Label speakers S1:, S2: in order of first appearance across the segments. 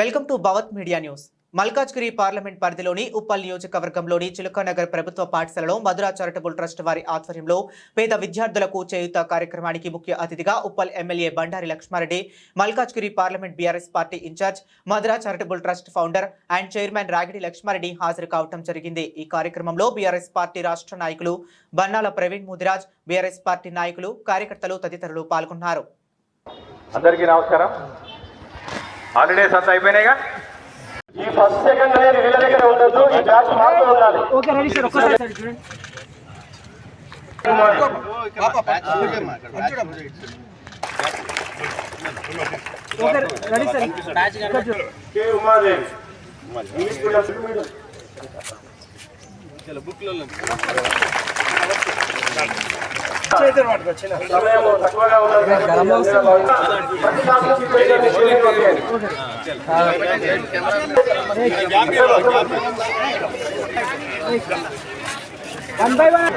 S1: Welcome to Bhavat media news. Malkajgiri parliament పరిధిలోని ఉప్పల్ నియోజకవర్గంలోని చిలుకనగర్ ప్రభుత్వ పాఠశాలలో మధురా చారిటబుల్ ట్రస్ట్ వారి ఆధ్వర్యంలో పేద విద్యార్థులకు చేయుత కార్యక్రమానికి ముఖ్య అతిథిగా Uppal MLA Bandari Lakshma Reddy Malkajgiri parliament BRS party incharge Madhura charitable trust founder and chairman Ragidi Lakshma Reddy హాజరు కావడం జరిగింది. ఈ కార్యక్రమంలో బీఆర్ఎస్ పార్టీ రాష్ట్ర నాయకులు బన్నాల ప్రవీణ్ ముదిరాజ్ బీఆర్ఎస్ పార్టీ నాయకులు కార్యకర్తలు తదితరులు పాల్గొన్నారు.
S2: అందరికీ నమస్కారం. హాలిడేస్ అంతా అయిపోయినాయిగా
S3: ఈ ఫస్ట్ సెకండ్ అనేది వీళ్ళ దగ్గర ఉండొద్దు ఈ బ్యాచ్ మాత్రం ఉండాలి
S4: ఓకే రెడీ సార్ ఒక్కసారి సార్ చూడండి ఓకే రెడీ
S3: తక్కువగా
S4: one by one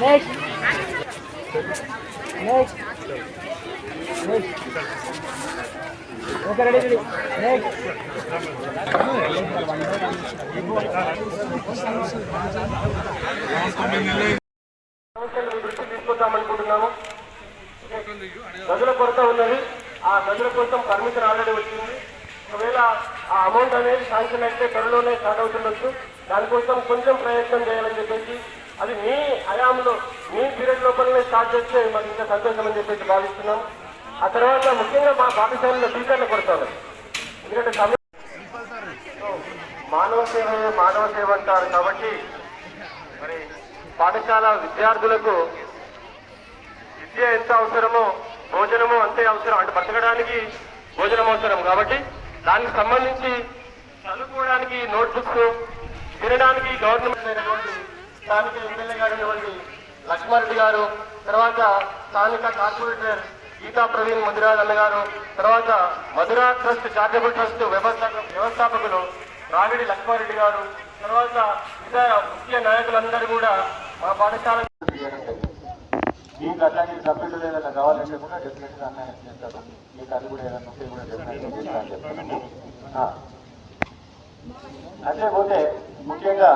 S4: next next next
S3: సమస్యలు మీ తీసుకొద్దామనుకుంటున్నాము. కొరత ఉన్నది. ఆ నదుల కోసం పర్మిషన్ ఆల్రెడీ వచ్చింది. ఒకవేళ ఆ అమౌంట్ అనేది శాంక్షన్ అయితే త్వరలోనే స్టార్ట్ అవుతుండొచ్చు. దానికోసం కొంచెం ప్రయత్నం చేయాలని చెప్పేసి అది మీ హయాంలో మీ పీరియడ్ లోపలనే స్టార్ట్ చేస్తే మాకు ఇంకా సంతోషం అని చెప్పేసి భావిస్తున్నాం. ఆ తర్వాత ముఖ్యంగా మా పాఠశాలలో టీచర్లు కొడతారు ఎందుకంటే సమయం మానవ సేవ మానవ సేవ అంటారు కాబట్టి మరి పాఠశాల విద్యార్థులకు విద్య ఎంత అవసరమో భోజనము అంతే అవసరం. అంటే బతకడానికి భోజనం అవసరం కాబట్టి దానికి సంబంధించి చదువుకోవడానికి నోట్బుక్స్ తినడానికి గవర్నమెంట్ అయినటువంటి స్థానిక ఎమ్మెల్యే గారు లక్ష్మారెడ్డి గారు తర్వాత స్థానిక కార్పొరేటర్ గీతా ప్రవీణ్ మధురాజ్ గారు తర్వాత మధురా ట్రస్ట్ చారిటబుల్ ట్రస్ట్ వ్యవస్థాపక వ్యవస్థాపకులు రావిడి లక్ష్మారెడ్డి గారు తర్వాత ఇతర ముఖ్య నాయకులందరూ కూడా మా పాఠశాల మీకు అట్లాంటి సభ్యులు ఏదైనా కావాలంటే కూడా డెఫినెట్గా అన్నయ్య చేస్తారు. మీకు అది కూడా ఏదైనా ఉంటే కూడా డెఫినెట్ చేస్తాను చెప్తాను అట్లే పోతే ముఖ్యంగా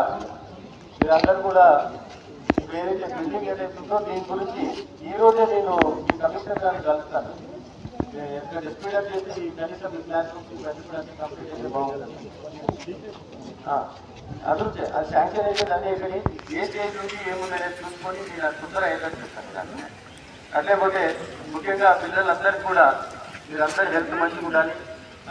S3: మీరందరూ కూడా ఏదైతే బిల్డింగ్ ఏదైతే ఉందో దీని గురించి ఈ రోజే నేను ఈ కమిషనర్ గారిని కలుస్తాను ఎందుకంటే స్పీడప్ చేసి కనీసం ఈ క్లాస్ కూడా కంప్లీట్ బాగుంటుంది అభివృద్ధి అది శాంక్షన్ అయితే అన్నీ అయిపోయి ఏ స్టేజ్ నుంచి ఏముందనేది చూసుకొని మీరు అది తొందర అయ్యేటట్టు చూస్తాను అట్లేకపోతే ముఖ్యంగా పిల్లలందరికీ కూడా మీరందరూ హెల్త్ మంచిగా ఉండాలి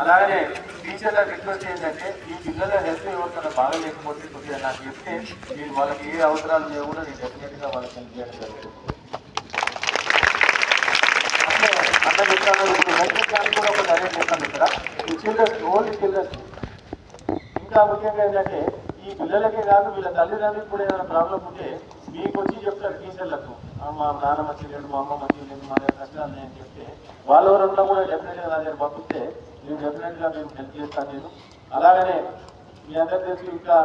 S3: అలాగనే టీచర్ల రిక్వెస్ట్ ఏంటంటే ఈ పిల్లల హెల్త్ ఎవరికైనా బాగా లేకపోతే కొద్దిగా నాకు చెప్తే నేను వాళ్ళకి ఏ అవసరాలు లేవు కూడా నేను డెఫినెట్గా వాళ్ళకి హెల్ప్ చేయడం జరుగుతుంది. అట్లే అట్లా చెప్తాను ఇప్పుడు హెల్త్ క్యాంప్ కూడా ఒక ధైర్యం చెప్తాను ఇక్కడ. ఈ చిల్డ్రన్స్ ఓన్లీ చిల్డ్రన్స్ ఇంకా ముఖ్యంగా ఏంటంటే ఈ పిల్లలకే కాదు వీళ్ళ తల్లిదండ్రులకు కూడా ఏదైనా ప్రాబ్లం ఉంటే మీకు వచ్చి చెప్తారు టీచర్లకు. మా నాన్న మంచి లేదు మా అమ్మ మంచి లేదు మా దగ్గర కష్టాలు ఉన్నాయని చెప్తే వాళ్ళ ఎవరన్నా కూడా డెఫినెట్గా నా దగ్గర పంపిస్తే నేను డెఫినెట్గా మేము హెల్ప్ చేస్తాను నేను. అలాగనే మీ అందరి తెలుసు ఇంకా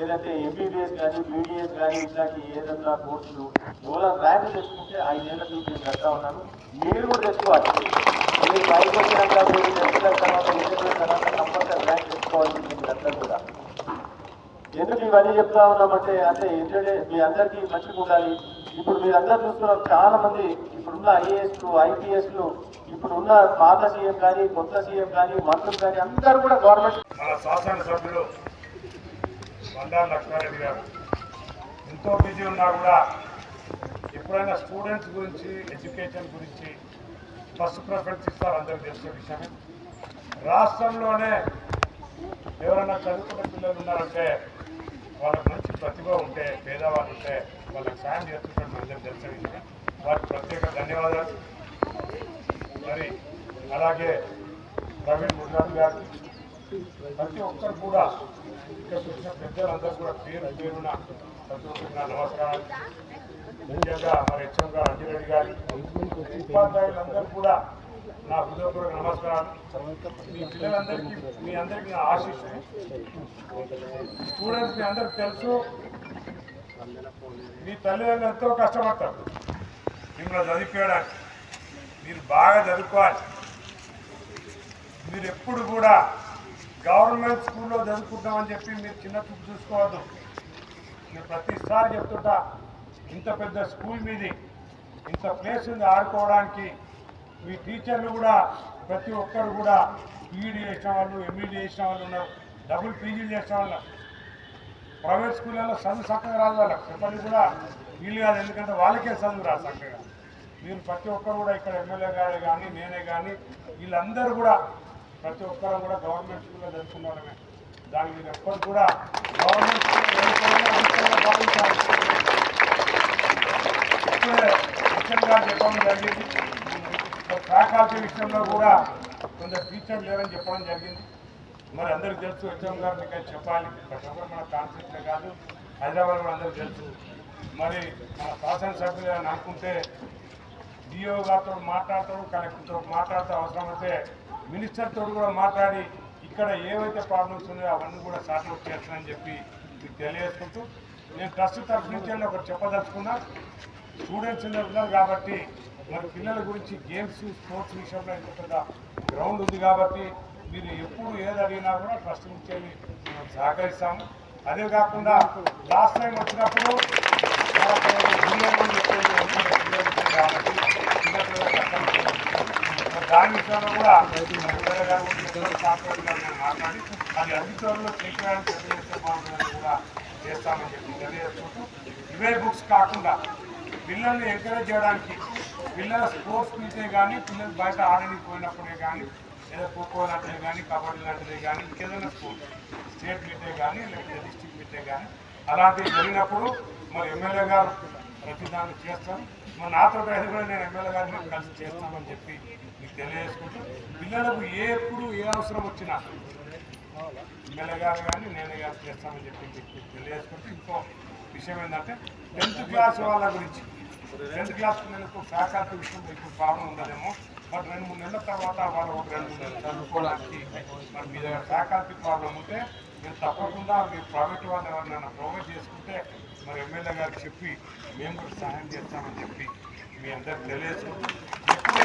S3: ఏదైతే ఎంబీబీఎస్ కానీ బీడీఎస్ కానీ ఇట్లాంటి ఏదైనా కోర్సులు ఎవరో ర్యాంక్ తెచ్చుకుంటే ఐదేళ్ళ నుంచి నేను కడతా ఉన్నాను. మీరు కూడా తెచ్చుకోవాలి. మీరు పైకి వచ్చినాక మీరు టెస్టుల తర్వాత ఎన్నికల తర్వాత కంపల్సరీ ర్యాంక్ తెచ్చుకోవాలి మీరు అందరూ కూడా. ఎందుకు ఇవన్నీ చెప్తా ఉన్నామంటే అంటే ఏంటంటే మీ అందరికీ మంచిగా ఉండాలి. ఇప్పుడు మీరందరూ చూస్తున్నారు చాలా మంది ఇప్పుడున్న ఐఏఎస్లు ఐపీఎస్లు ఇప్పుడున్న పాత సీఎం కానీ కొత్త సీఎం కానీ మంత్రులు కానీ అందరూ కూడా గవర్నమెంట్
S5: శాసనసభ్యులు బండారు లక్ష్మారెడ్డి గారు. ఎంతో బిజీ ఉన్నా కూడా ఎప్పుడైనా స్టూడెంట్స్ గురించి ఎడ్యుకేషన్ గురించి ఫస్ట్ ప్రిఫరెన్స్ ఇస్తారు అందరూ తెలిసే విషయమే. రాష్ట్రంలోనే ఎవరైనా చదువుకున్న పిల్లలు ఉన్నారంటే వాళ్ళకు ప్రతిభ ఉంటే పేదవాళ్ళు ఉంటే వాళ్ళకి సాయం చేస్తున్నట్టు అందరికి తెలిసే. వారికి ప్రత్యేక ధన్యవాదాలు. మరి అలాగే ప్రవీణ్ ముద్రాజ్ గారికి ప్రతి ఒక్కరు కూడా ఇక్కడ చూసిన పెద్దలందరూ కూడా పేరు పేరున ప్రతి ఒక్కరికి నా నమస్కారాలు ముఖ్యంగా మరి హెచ్ఎం గారు అంజిరెడ్డి గారి ఉపాధ్యాయులందరూ కూడా నా హృదయపూర్వక నమస్కారాలు. మీ పిల్లలందరికీ మీ అందరికీ నా ఆశీస్సు స్టూడెంట్స్ మీ అందరికి తెలుసు మీ తల్లిదండ్రులు ఎంతో కష్టపడతారు. మిమ్మల్ని చదివించడానికి మీరు బాగా చదువుకోవాలి. మీరు ఎప్పుడు కూడా గవర్నమెంట్ స్కూల్లో చదువుకుంటామని చెప్పి మీరు చిన్న చూపు చూసుకోవద్దు. నేను ప్రతిసారి చెప్తుంటా ఇంత పెద్ద స్కూల్ మీది ఇంత ప్లేస్ ఉంది ఆడుకోవడానికి. మీ టీచర్లు కూడా ప్రతి ఒక్కరు కూడా బీఈడీ చేసిన వాళ్ళు ఎంఈడీ చేసిన వాళ్ళు ఉన్నారు డబుల్ పీజీలు చేసిన వాళ్ళు ప్రైవేట్ స్కూళ్ళలో చదువు చక్కగా రాదు వాళ్ళకి. చెప్పండి కూడా వీళ్ళు కాదు ఎందుకంటే వాళ్ళకే చదువు రాదు చక్కగా. మీరు ప్రతి ఒక్కరు కూడా ఇక్కడ ఎమ్మెల్యే గారే కానీ నేనే కానీ వీళ్ళందరూ కూడా ప్రతి ఒక్కరు కూడా గవర్నమెంట్ స్కూల్లో చదువుకున్నారమే దానికి మీరు ఎప్పటికి కూడా గవర్నమెంట్ భావించాలి. ముఖ్యంగా చెప్పడం జరిగింది. ఫ్యాకల్టీ విషయంలో కూడా కొందరు టీచర్ లేరని చెప్పడం జరిగింది. మరి అందరికి తెలుసు హెచ్ఎం గారు మీకు చెప్పాలి. ప్రతి ఒక్కరు మన కాన్సెప్టే కాదు హైదరాబాద్ కూడా అందరికి తెలుసు. మరి మన శాసనసభ్యులు అని అనుకుంటే డిఓ గారితో మాట్లాడతాడు కలెక్టర్తో మాట్లాడితే అవసరమైతే మినిస్టర్తో కూడా మాట్లాడి ఇక్కడ ఏవైతే ప్రాబ్లమ్స్ ఉన్నాయో అవన్నీ కూడా సార్ట్ చేస్తానని చెప్పి మీకు తెలియజేసుకుంటూ నేను ట్రస్ట్ తరఫు నుంచి ఒకటి చెప్పదలుచుకున్నా. స్టూడెంట్స్ ఉన్నారు కాబట్టి మరి పిల్లల గురించి గేమ్స్ స్పోర్ట్స్ విషయంలో ఇంత పెద్ద గ్రౌండ్ ఉంది కాబట్టి మీరు ఎప్పుడు ఏది అడిగినా కూడా ట్రస్ట్ నుంచి మేము సహకరిస్తాము. అదే కాకుండా లాస్ట్ టైం వచ్చినప్పుడు పిల్లలు దాని విషయంలో కూడా కూడా మాట్లాడి అది అధికారులు కూడా చేస్తామని చెప్పి తెలియజేసుకుంటూ ఇవే బుక్స్ కాకుండా పిల్లల్ని ఎంకరేజ్ చేయడానికి పిల్లల స్పోర్ట్స్ మీటే కానీ పిల్లలు బయట ఆడడానికి పోయినప్పుడే కానీ లేదా ఖోఖో లాంటిదే కానీ కబడ్డీ లాంటిదే కానీ ఇంకేదైనా స్పోర్ట్స్ స్టేట్ మీటే కానీ లేకపోతే డిస్టిక్ మీటే కానీ అలాంటివి జరిగినప్పుడు మరి ఎమ్మెల్యే గారు ప్రతిదాన్ని చేస్తాం. మరి నాతో అయితే కూడా నేను ఎమ్మెల్యే గారిని కలిసి చేస్తామని చెప్పి మీకు తెలియజేసుకుంటూ పిల్లలకు ఏ ఎప్పుడు ఏ అవసరం వచ్చినా ఎమ్మెల్యే గారు కానీ నేనే గారు చేస్తామని చెప్పి మీకు తెలియజేసుకుంటూ ఇంకో విషయం ఏంటంటే టెన్త్ క్లాస్ వాళ్ళ గురించి రెండు క్లాస్ పిల్లలకు ఫ్యాకల్టీ విషయం ఇప్పుడు ప్రాబ్లం ఉండదేమో. బట్ రెండు మూడు నెలల తర్వాత వాళ్ళు ఒక రెండు మూడు నెలలు చదువుకోవడానికి మరి మీ దగ్గర ఫ్యాకల్టీ ప్రాబ్లం ఉంటే మీరు తప్పకుండా మీరు ప్రైవేట్ వాళ్ళు ఎవరినైనా ప్రొవైడ్ చేసుకుంటే మరి ఎమ్మెల్యే గారికి చెప్పి మేము కూడా సహాయం చేస్తామని చెప్పి మీ అందరికి తెలియజేసుకుంటూ ఎప్పుడు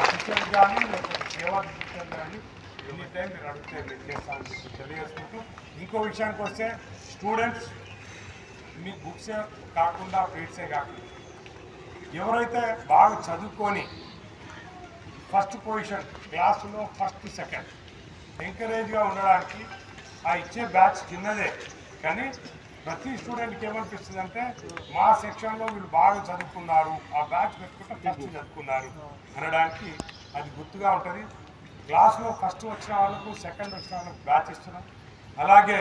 S5: అసిస్టెంట్ కానీ లేకపోతే సేవా అసిస్టెంట్ కానీ ఎనీ టైం మీరు అడిగితే మీరు చేస్తామని చెప్పి తెలియజేసుకుంటూ ఇంకో విషయానికి వస్తే స్టూడెంట్స్ మీ బుక్సే కాకుండా రీడ్సే కాకుండా ఎవరైతే బాగా చదువుకొని ఫస్ట్ పొజిషన్ క్లాసులో ఫస్ట్ సెకండ్ ఎంకరేజ్గా ఉండడానికి ఆ ఇచ్చే బ్యాచ్ చిన్నదే. కానీ ప్రతి స్టూడెంట్కి ఏమనిపిస్తుంది అంటే మా సెక్షన్లో వీళ్ళు బాగా చదువుకున్నారు ఆ బ్యాచ్ పెట్టుకుంటే ఫస్ట్ చదువుకున్నారు అనడానికి అది గుర్తుగా ఉంటుంది. క్లాస్లో ఫస్ట్ వచ్చిన వాళ్ళకు సెకండ్ వచ్చిన వాళ్ళకు బ్యాచ్ ఇస్తున్నాం. అలాగే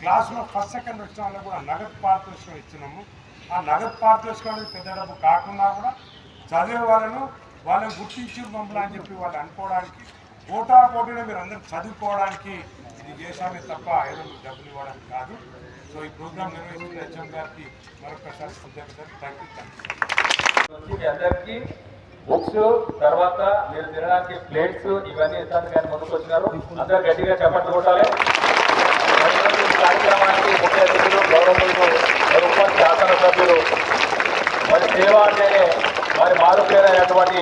S5: క్లాస్లో ఫస్ట్ సెకండ్ వచ్చిన వాళ్ళకు కూడా నగదు పారితోషికం ఇస్తున్నాము. ఆ నగదు పారితోషికం పెద్ద డబ్బు కాకుండా కూడా చదివే వాళ్ళను వాళ్ళని గుర్తించి మమ్మల్ని అని చెప్పి వాళ్ళు అనుకోవడానికి పోటా పోటీలో మీరు అందరూ చదువుకోవడానికి ఇది చేశామే తప్ప ఏదో డబ్బులు ఇవ్వడానికి కాదు. సో ఈ ప్రోగ్రామ్ నిర్వహిస్తున్న హెచ్ఎం గారికి మరొకసారి కృతజ్ఞతలు థ్యాంక్ యూ థ్యాంక్ యూ
S2: అందరికీ బుక్స్ తర్వాత మీరు తినడానికి ప్లేట్స్ ఇవన్నీ ఇస్తాను కానీ ముందుకు వచ్చినారు అందరూ గట్టిగా చెప్పట్లు కొట్టాలి. కార్యక్రమానికి ముఖ్య అతిథులు గౌరవములు మరి ఉప శాసనసభ్యులు మరి సేవ అంటేనే మరి మారుపేరైనటువంటి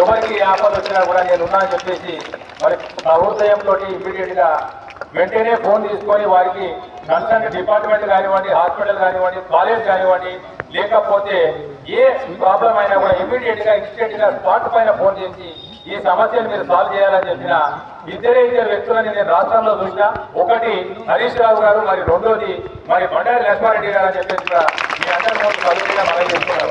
S2: ఎవరికి ఆపద వచ్చినా కూడా నేను ఉన్నా అని చెప్పేసి మరి నా హృదయంతో ఇమీడియట్ వెంటనే ఫోన్ తీసుకొని వారికి కన్సర్న్ డిపార్ట్మెంట్ కానివ్వండి హాస్పిటల్ కానివ్వండి కాలేజ్ కానివ్వండి లేకపోతే ఏ ప్రాబ్లం అయినా కూడా ఇమీడియట్గా ఇన్స్టెంట్గా స్పాట్ పైన ఫోన్ చేసి ఈ సమస్యను మీరు సాల్వ్ చేయాలని చెప్పిన ఇద్దరే ఇద్దరు వ్యక్తులని నేను రాష్ట్రంలో చూసినా ఒకటి హరీష్ రావు గారు మరి రెండోది మరి బండారి లక్ష్మారెడ్డి గారు అని చెప్పేసి కూడా మీ అందరి ముందు మనం చెప్తున్నారు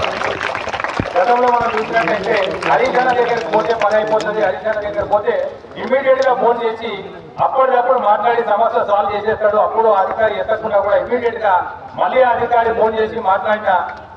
S2: గతంలో మనం చూసినట్టయితే హరిజన దగ్గరికి పోతే పని అయిపోతుంది హరిజన దగ్గర పోతే ఇమీడియట్గా ఫోన్ చేసి అప్పటికప్పుడు మాట్లాడి సమస్య సాల్వ్ చేసేస్తాడు. అప్పుడు అధికారి ఎత్తకుండా కూడా ఇమీడియట్గా మళ్ళీ అధికారి ఫోన్ చేసి మాట్లాడిన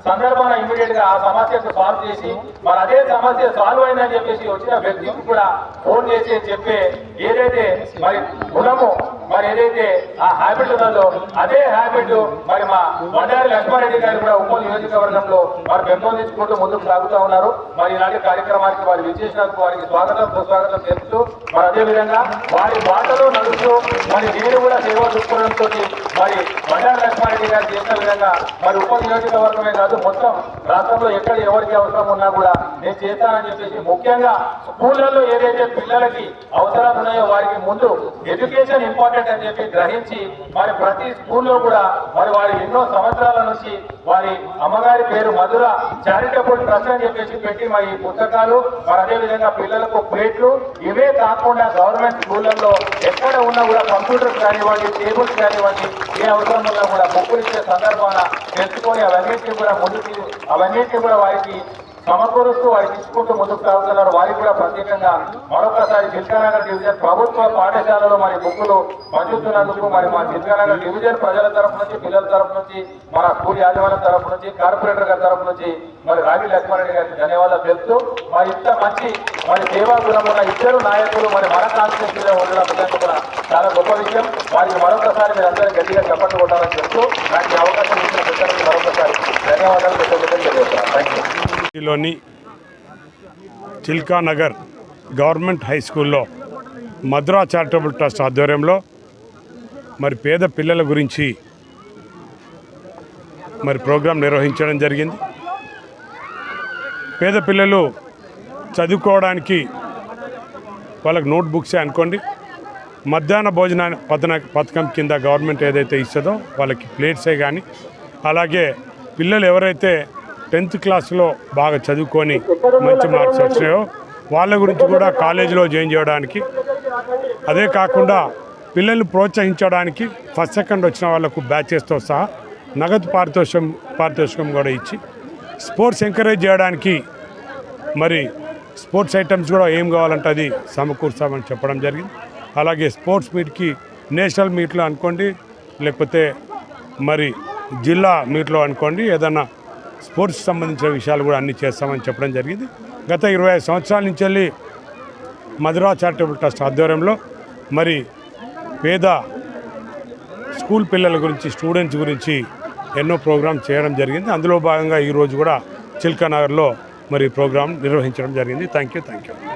S2: సందర్భాన ఇమీడియట్గా ఆ సమస్యకు సాల్వ్ చేసి మరి అదే సమస్య సాల్వ్ అయిందని చెప్పేసి వచ్చిన వ్యక్తికి కూడా ఫోన్ చేసి చెప్పే ఏదైతే మరి గుణము మరి ఏదైతే ఆ హ్యాబిట్ ఉన్నదో అదే హ్యాబిట్ మరి మా బండారి లక్ష్మారెడ్డి గారు కూడా ఉప్పల్ నియోజకవర్గంలో వారు పెంపొందించుకుంటూ ముందుకు సాగుతూ ఉన్నారు. మరి ఇలాంటి కార్యక్రమానికి వారు విచ్చేసినందుకు వారికి స్వాగతం సుస్వాగతం చెప్తూ మరి అదే విధంగా వారి బాటలో నడుస్తూ మరి నేను కూడా సేవ దృక్పథంతో మరి బండారి లక్ష్మారెడ్డి గారు చేసిన విధంగా మరి ఉప నియోజకవర్గమే కాదు మొత్తం రాష్ట్రంలో ఎక్కడ ఎవరికి అవసరం ఉన్నా కూడా నేను చేస్తానని చెప్పేసి ముఖ్యంగా స్కూళ్ళల్లో ఏదైతే పిల్లలకి అవసరాలు ఉన్నాయో వారికి ముందు ఎడ్యుకేషన్ ఇంపార్టెంట్ అని చెప్పి గ్రహించి మరి ప్రతి స్కూల్లో కూడా మరి వారి ఎన్నో సంవత్సరాల నుంచి వారి అమ్మగారి పేరు మధుర చారిటబుల్ ట్రస్ట్ అని చెప్పేసి పెట్టి మరి పుస్తకాలు మరి అదేవిధంగా పిల్లలకు ప్లేట్లు ఇవే కాకుండా గవర్నమెంట్ స్కూళ్ళల్లో ఎక్కడ ఉన్నా కూడా కంప్యూటర్స్ కానివ్వండి టేబుల్స్ కానివ్వండి ఏ అవసరం ఉన్నా కూడా బుక్కులు ఇచ్చే సందర్భాన తెలుసుకొని అవన్నిటిని కూడా ముందుకు అవన్నిటిని కూడా వారికి సమకూరుస్తూ వారికి ఇచ్చుకుంటూ ముందుకు సాగుతున్నారు. వారికి కూడా ప్రత్యేకంగా మరొకసారి జిల్కానగర్ డివిజన్ ప్రభుత్వ పాఠశాలలో మరి బుక్కులు పంచుతున్నందుకు మరి మా జిల్కానగర్ డివిజన్ ప్రజల తరఫు నుంచి పిల్లల తరఫు నుంచి మన స్కూల్ యాజమాన్యం తరఫు నుంచి కార్పొరేటర్ గారి తరఫు నుంచి మరి రావి లక్ష్మారెడ్డి గారికి ధన్యవాదాలు తెలుపుతూ మరి ఇంత మంచి మరి సేవా గుణం ఉన్న ఇద్దరు నాయకులు మరి మన కాన్స్టిట్యూన్సీలో ఉండడం కూడా చాలా గొప్ప విషయం. వారికి మరొకసారి మీరు అందరూ గట్టిగా చెప్పట్లు కొట్టాలని చెప్తూ నాకు అవకాశం ఇచ్చిన పెద్దలకి మరొకసారి ధన్యవాదాలు కృతజ్ఞతలు తెలియజేస్తున్నాను థ్యాంక్ యూ
S5: లోని చిల్కానగర్ గవర్నమెంట్ హై స్కూల్లో మధురా చారిటబుల్ ట్రస్ట్ ఆధ్వర్యంలో మరి పేద పిల్లల గురించి మరి ప్రోగ్రాం నిర్వహించడం జరిగింది. పేద పిల్లలు చదువుకోవడానికి వాళ్ళకి నోట్ బుక్సే అనుకోండి. మధ్యాహ్న భోజన పథన పథకం కింద గవర్నమెంట్ ఏదైతే ఇస్తుందో వాళ్ళకి ప్లేట్సే కానీ అలాగే పిల్లలు ఎవరైతే టెన్త్ క్లాస్లో బాగా చదువుకొని మంచి మార్క్స్ వచ్చినాయో వాళ్ళ గురించి కూడా కాలేజీలో జాయిన్ చేయడానికి. అదే కాకుండా పిల్లల్ని ప్రోత్సహించడానికి ఫస్ట్ సెకండ్ వచ్చిన వాళ్ళకు బ్యాచెస్తో సహా నగదు పారితోషికం పారితోషికం కూడా ఇచ్చి స్పోర్ట్స్ ఎంకరేజ్ చేయడానికి మరి స్పోర్ట్స్ ఐటమ్స్ కూడా ఏం కావాలంటే అది సమకూర్చామని చెప్పడం జరిగింది. అలాగే స్పోర్ట్స్ మీట్కి నేషనల్ మీట్లో అనుకోండి లేకపోతే మరి జిల్లా మీట్లో అనుకోండి ఏదన్నా స్పోర్ట్స్ సంబంధించిన విషయాలు కూడా అన్ని చేస్తామని చెప్పడం జరిగింది. గత ఇరవై ఐదు సంవత్సరాల నుంచి వెళ్ళి మధురా చారిటబుల్ ట్రస్ట్ ఆధ్వర్యంలో మరి పేద స్కూల్ పిల్లల గురించి స్టూడెంట్స్ గురించి ఎన్నో ప్రోగ్రామ్ చేయడం జరిగింది. అందులో భాగంగా ఈరోజు కూడా చిల్కానగర్లో మరి ప్రోగ్రాం నిర్వహించడం జరిగింది. Thank you thank you